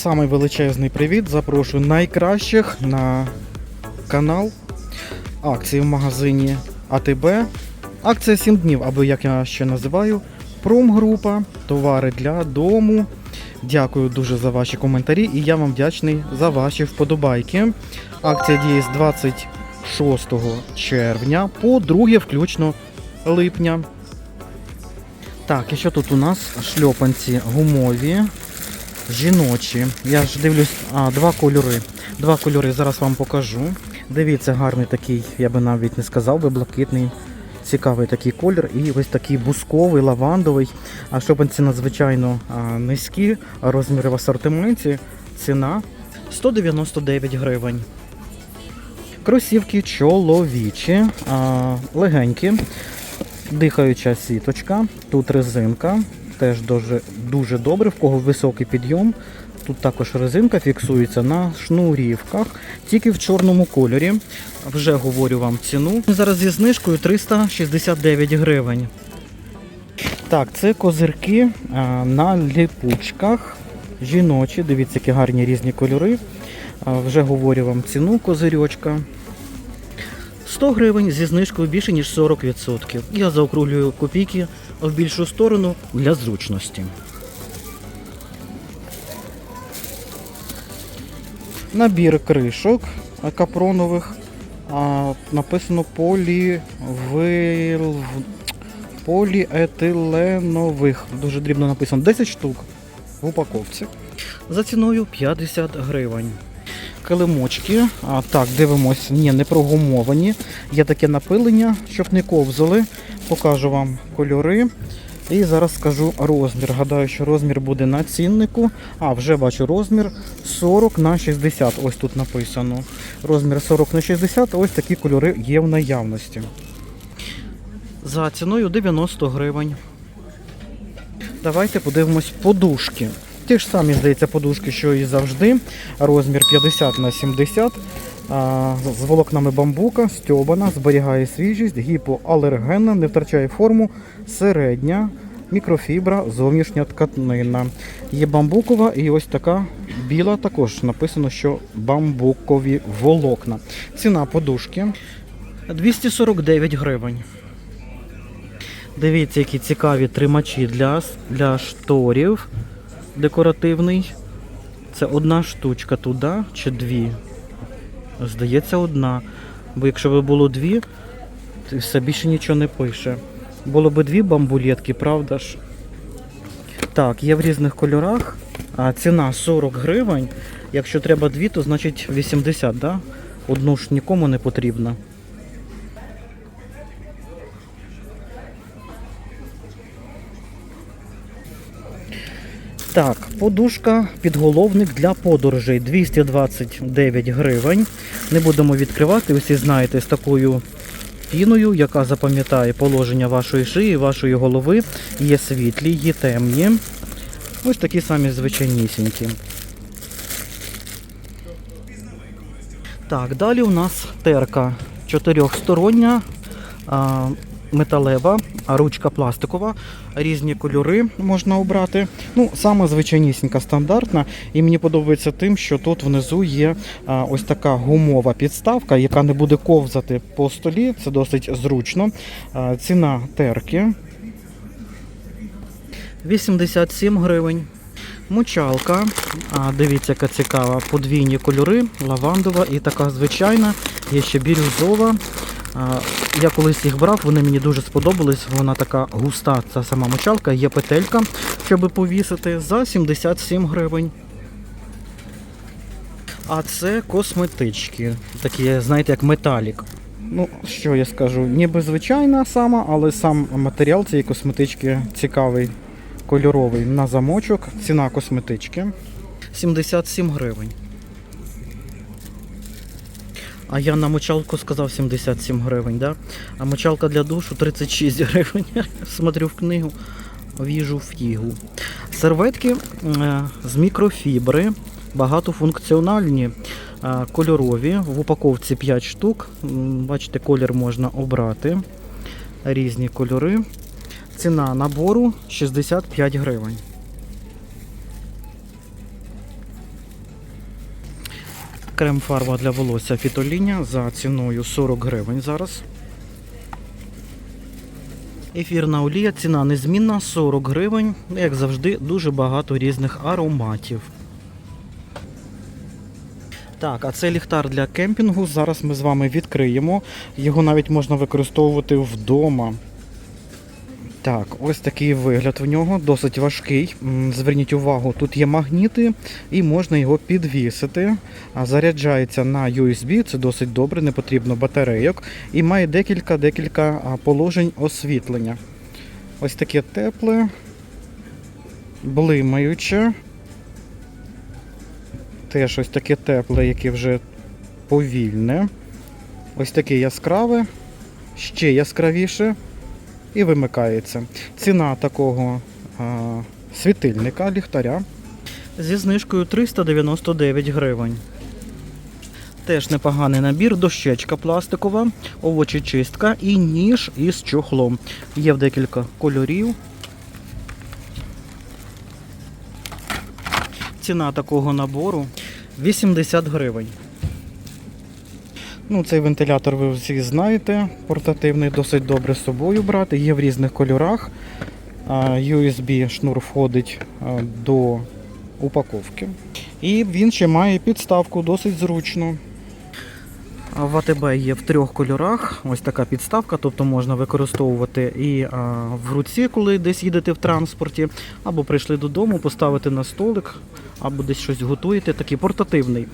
Самий величезний привіт. Запрошую найкращих на канал. Акції в магазині АТБ. Акція 7 днів, або як я ще називаю, промгрупа, товари для дому. Дякую дуже за ваші коментарі і я вам вдячний за ваші вподобайки. Акція діє з 26 червня по 2 включно липня. Так, і що тут у нас? Шльопанці гумові, жіночі. Я ж дивлюсь, а, два кольори. Два кольори зараз вам покажу. Дивіться, гарний такий, я би навіть не сказав би, блакитний. Цікавий такий колір і ось такий бусковий, лавандовий. А шльопанці надзвичайно низькі, розміри в асортименті. Ціна 199 гривень. Кросівки чоловічі, легенькі, дихаюча сіточка, тут резинка, теж дуже, дуже добре, в кого високий підйом. Тут також резинка фіксується на шнурівках, тільки в чорному кольорі. Вже говорю вам ціну. Зараз зі знижкою 369 гривень. Так, це козирки на ліпучках. Жіночі, дивіться, які гарні різні кольори. Вже говорю вам ціну козирьочка. 100 гривень зі знижкою більше, ніж 40%. Я заокруглюю копійки в більшу сторону для зручності. Набір кришок капронових. А, написано полі... вил- поліетиленових. Дуже дрібно написано. 10 штук в упаковці. За ціною 50 гривень. Килимочки. А, так, дивимось, ні, не прогумовані. Є таке напилення, щоб не ковзали. Покажу вам кольори. І зараз скажу розмір. Гадаю, що розмір буде на ціннику. А, вже бачу розмір 40 на 60. Ось тут написано. Розмір 40 на 60. Ось такі кольори є в наявності. За ціною 90 гривень. Давайте подивимось подушки. Ті ж самі, здається, подушки, що і завжди. Розмір 50 на 70. З волокнами бамбука, стьобана, зберігає свіжість, гіпоалергенна, не втрачає форму, середня, мікрофібра, зовнішня тканина. Є бамбукова і ось така біла, також написано, що бамбукові волокна. Ціна подушки 249 гривень. Дивіться, які цікаві тримачі для, для шторів декоративний. Це одна штучка туди чи дві? Здається, одна. Бо якщо б було дві, то все більше нічого не пише. Було б дві бамбулетки, правда ж? Так, є в різних кольорах. А ціна 40 гривень. Якщо треба дві, то значить 80, да? Одну ж нікому не потрібно. Так, подушка, підголовник для подорожей 229 гривень. Не будемо відкривати, всі знаєте, з такою піною, яка запам'ятає положення вашої шиї, вашої голови. Є світлі, є темні. Ось такі самі звичайнісінькі. Так, далі у нас терка чотирьохстороння. Металева, а ручка пластикова, різні кольори можна обрати. Ну, саме звичайнісінька стандартна. І мені подобається тим, що тут внизу є ось така гумова підставка, яка не буде ковзати по столі. Це досить зручно. Ціна терки 87 гривень. Мочалка, а, дивіться, яка цікава, подвійні кольори, лавандова і така звичайна, є ще бірюзова. Я колись їх брав, вони мені дуже сподобались. Вона така густа, ця сама мочалка, є петелька, щоб повісити, за 77 гривень. А це косметички. Такі, знаєте, як металік. Ну, що я скажу, ніби звичайна сама, але сам матеріал цієї косметички цікавий, кольоровий на замочок. Ціна косметички 77 гривень. А я на мочалку сказав 77 гривень, да? А мочалка для душу 36 гривень. Смотрю в книгу, в'їжу в тігу. Серветки е, з мікрофібри, багатофункціональні, е, кольорові. В упаковці 5 штук. Бачите, колір можна обрати. Різні кольори. Ціна набору 65 гривень. Крем-фарба для волосся фітоління за ціною 40 гривень зараз. Ефірна олія, ціна незмінна 40 гривень. Як завжди, дуже багато різних ароматів. Так, а це ліхтар для кемпінгу. Зараз ми з вами відкриємо. Його навіть можна використовувати вдома. Так, ось такий вигляд в нього, досить важкий. Зверніть увагу, тут є магніти і можна його підвісити. Заряджається на USB, це досить добре, не потрібно батарейок. І має декілька декілька положень освітлення. Ось таке тепле, блимаюче. Теж ось таке тепле, яке вже повільне. Ось таке яскраве, ще яскравіше і вимикається. Ціна такого світильника ліхтаря зі знижкою 399 гривень. Теж непоганий набір, дощечка пластикова, овочечистка і ніж із чохлом. Є в декілька кольорів. Ціна такого набору 80 гривень. Ну, цей вентилятор ви всі знаєте, портативний, досить добре з собою брати. Є в різних кольорах. USB шнур входить до упаковки. І він ще має підставку досить зручно. В АТБ є в трьох кольорах. Ось така підставка, тобто можна використовувати і в руці, коли десь їдете в транспорті, або прийшли додому, поставити на столик, або десь щось готуєте. Такий портативний.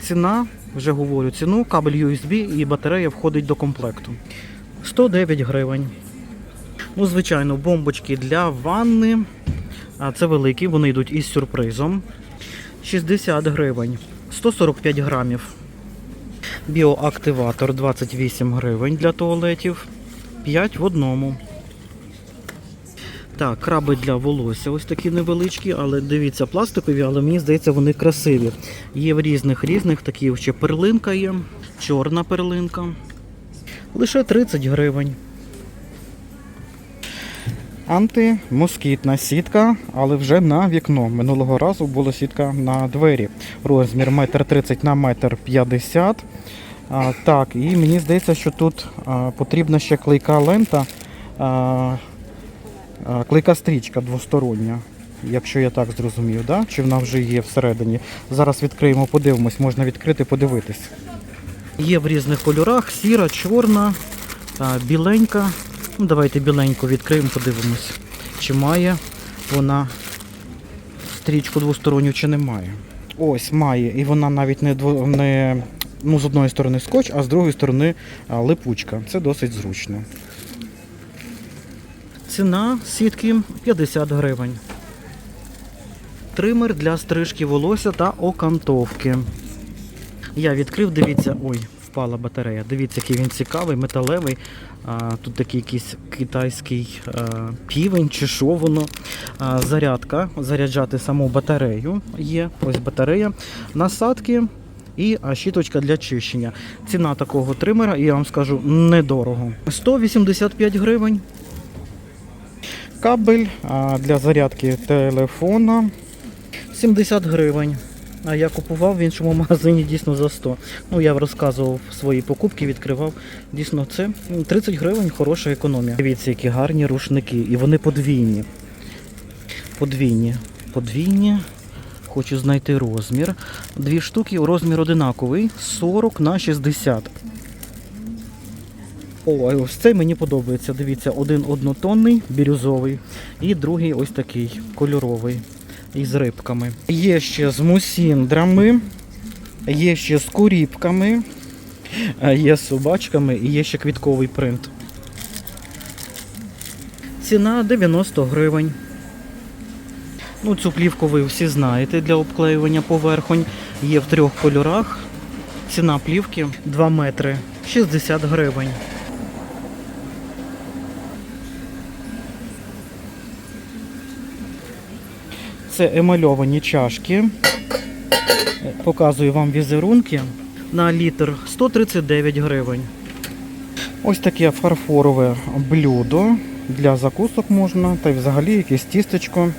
Ціна, вже говорю ціну, кабель USB і батарея входить до комплекту. 109 гривень. Ну, звичайно, бомбочки для ванни. Це великі, вони йдуть із сюрпризом. 60 гривень, 145 грамів. Біоактиватор 28 гривень для туалетів. 5 в одному. Так, краби для волосся ось такі невеличкі, але дивіться, пластикові, але мені здається, вони красиві. Є в різних різних, такі ще перлинка є, чорна перлинка. Лише 30 гривень. Антимоскітна сітка, але вже на вікно. Минулого разу була сітка на двері. Розмір 1,30 на 1,50 м. Так, і мені здається, що тут а, потрібна ще клейка лента, клейка стрічка двостороння. Якщо я так зрозумів, да? чи вона вже є всередині. Зараз відкриємо, подивимось, можна відкрити, подивитись. Є в різних кольорах: сіра, чорна, біленька. Ну, давайте біленьку відкриємо, подивимось, чи має вона стрічку двосторонню, чи не має. Ось має, і вона навіть не, дво, не ну, з одної сторони скотч, а з другої сторони липучка. Це досить зручно. Ціна сітки 50 гривень. Тример для стрижки волосся та окантовки. Я відкрив, дивіться, ой, впала батарея. Дивіться, який він цікавий, металевий. А, тут такий якийсь китайський а, півень чи що воно. А, зарядка. Заряджати саму батарею є. Ось батарея. Насадки і щіточка для чищення. Ціна такого тримера, я вам скажу, недорого. 185 гривень. Кабель для зарядки телефона 70 гривень. А я купував в іншому магазині дійсно за 100. Ну я розказував свої покупки, відкривав. Дійсно, це 30 гривень хороша економія. Дивіться, які гарні рушники. І вони подвійні. Подвійні. Подвійні. Хочу знайти розмір. Дві штуки, розмір одинаковий. 40 на 60. О, ось цей мені подобається. Дивіться, один однотонний, бірюзовий, і другий ось такий кольоровий із рибками. Є ще з мусіндрами, є ще з куріпками, є з собачками і є ще квітковий принт. Ціна 90 гривень. Ну, цю плівку ви всі знаєте для обклеювання поверхонь. Є в трьох кольорах. Ціна плівки 2 метри 60 гривень. Це емальовані чашки. Показую вам візерунки. На літр 139 гривень. Ось таке фарфорове блюдо. Для закусок можна, та й взагалі якесь тістечко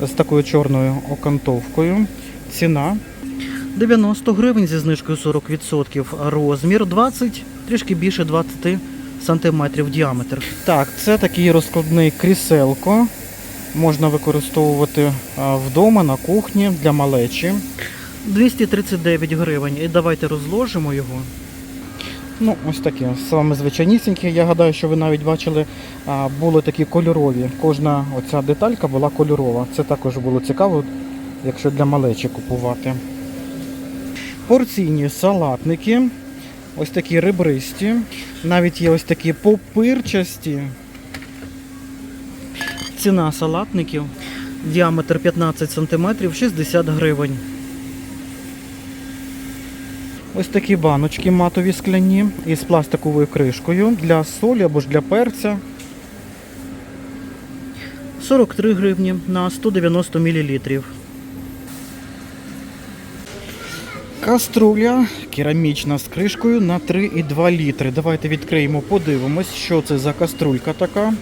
з такою чорною окантовкою. Ціна 90 гривень зі знижкою 40%. Розмір 20, трішки більше 20 сантиметрів діаметр. Так, це такий розкладний кріселко. Можна використовувати вдома на кухні для малечі. 239 гривень. І давайте розложимо його. Ну, ось таке, саме звичайнісіньке. Я гадаю, що ви навіть бачили, були такі кольорові. Кожна оця деталька була кольорова. Це також було цікаво, якщо для малечі купувати. Порційні салатники. Ось такі ребристі. Навіть є ось такі попирчасті. Ціна салатників. Діаметр 15 см 60 гривень. Ось такі баночки матові скляні із пластиковою кришкою для солі або ж для перця. 43 гривні на 190 мл. Каструля керамічна з кришкою на 3,2 літри. Давайте відкриємо, подивимось, що це за каструлька така.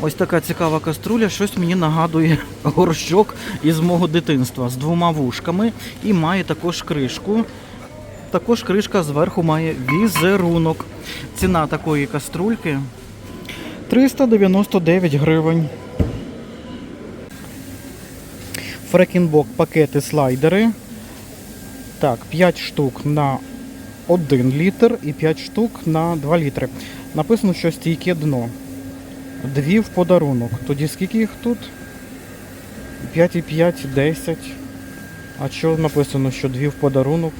Ось така цікава каструля, щось мені нагадує горщок із мого дитинства з двома вушками і має також кришку. Також кришка зверху має візерунок. Ціна такої каструльки 399 гривень. Фрекінбок пакети слайдери. Так, 5 штук на 1 літр і 5 штук на 2 літри. Написано, що стійке дно. Дві в подарунок. Тоді скільки їх тут? 5,5, 10. А що написано, що дві в подарунок?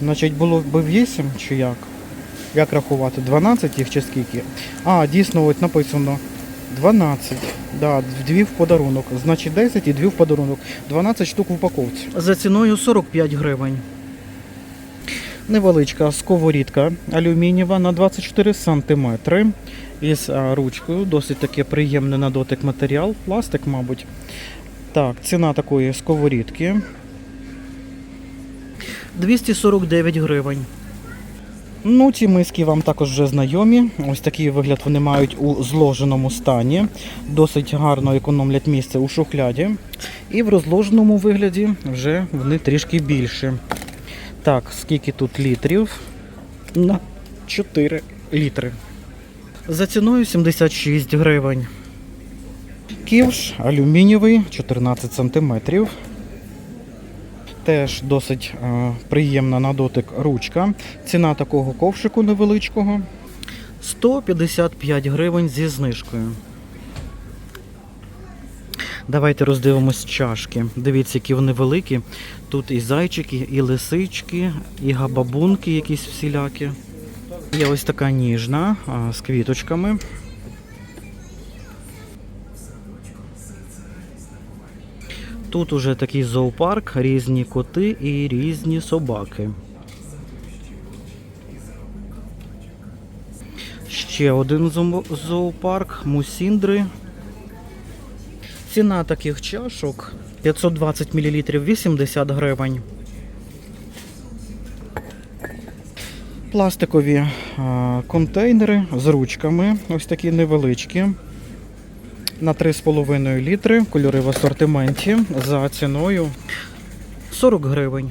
Значить, було б 8 чи як? Як рахувати? 12 їх чи скільки? А, дійсно, от написано 12. Да, дві в подарунок. Значить 10 і дві в подарунок. 12 штук в упаковці. За ціною 45 гривень. Невеличка сковорідка алюмінієва на 24 см із ручкою. Досить таки приємний на дотик матеріал. Пластик, мабуть. Так, ціна такої сковорідки 249 гривень. Ну, ці миски вам також вже знайомі. Ось такий вигляд вони мають у зложеному стані. Досить гарно економлять місце у шухляді. І в розложеному вигляді вже вони трішки більше. Так, скільки тут літрів? На 4 літри. За ціною 76 гривень. Ківш алюмінієвий 14 см. Теж досить е, приємна на дотик ручка. Ціна такого ковшику невеличкого 155 гривень зі знижкою. Давайте роздивимось чашки. Дивіться, які вони великі. Тут і зайчики, і лисички, і габабунки якісь всілякі. Є ось така ніжна з квіточками. Тут уже такий зоопарк, різні коти і різні собаки. Ще один зоопарк, мусіндри. Ціна таких чашок 520 мл 80 гривень. Пластикові контейнери з ручками, ось такі невеличкі. На 3,5 літри, кольори в асортименті за ціною 40 гривень.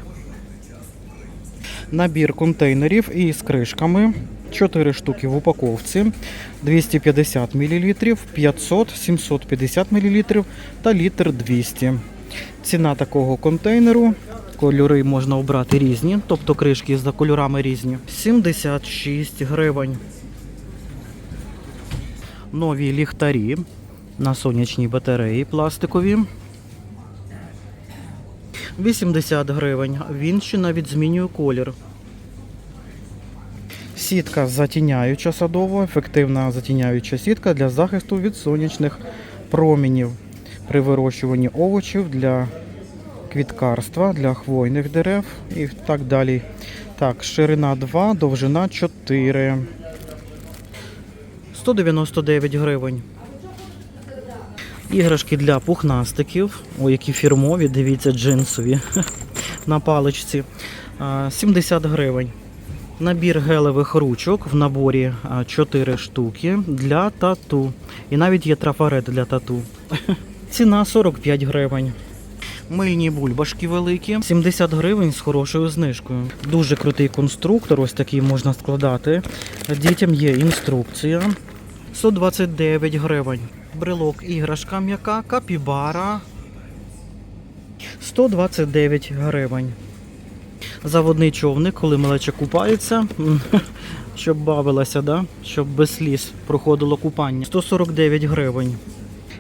Набір контейнерів із кришками. 4 штуки в упаковці, 250 мл, 500, 750 мл та літр 200. Ціна такого контейнеру. Кольори можна обрати різні, тобто кришки за кольорами різні. 76 гривень. Нові ліхтарі на сонячній батареї пластикові. 80 гривень. Він ще навіть змінює колір. Сітка затіняюча садова, ефективна затіняюча сітка для захисту від сонячних промінів при вирощуванні овочів для квіткарства, для хвойних дерев і так далі. Так, ширина 2, довжина 4. 199 гривень. Іграшки для пухнастиків. О, які фірмові, дивіться, джинсові на паличці. 70 гривень. Набір гелевих ручок в наборі 4 штуки для тату. І навіть є трафарет для тату. Ціна 45 гривень. Мильні бульбашки великі, 70 гривень з хорошою знижкою. Дуже крутий конструктор, ось такий можна складати. Дітям є інструкція. 129 гривень. Брелок іграшка м'яка, капібара. 129 гривень. Заводний човник, коли малеча купається, щоб бавилася, да? щоб без сліз проходило купання. 149 гривень.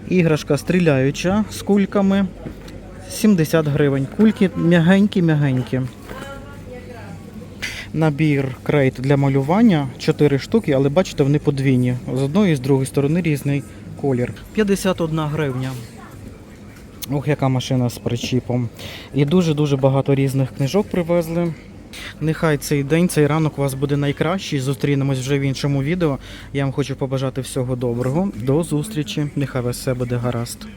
Іграшка стріляюча з кульками. 70 гривень. Кульки м'ягенькі-м'ягенькі. Набір крейт для малювання 4 штуки, але бачите, вони подвійні. З одної і з другої сторони різний колір. 51 гривня. Ох, яка машина з причіпом. І дуже-дуже багато різних книжок привезли. Нехай цей день, цей ранок у вас буде найкращий. Зустрінемось вже в іншому відео. Я вам хочу побажати всього доброго. До зустрічі. Нехай вас все буде гаразд.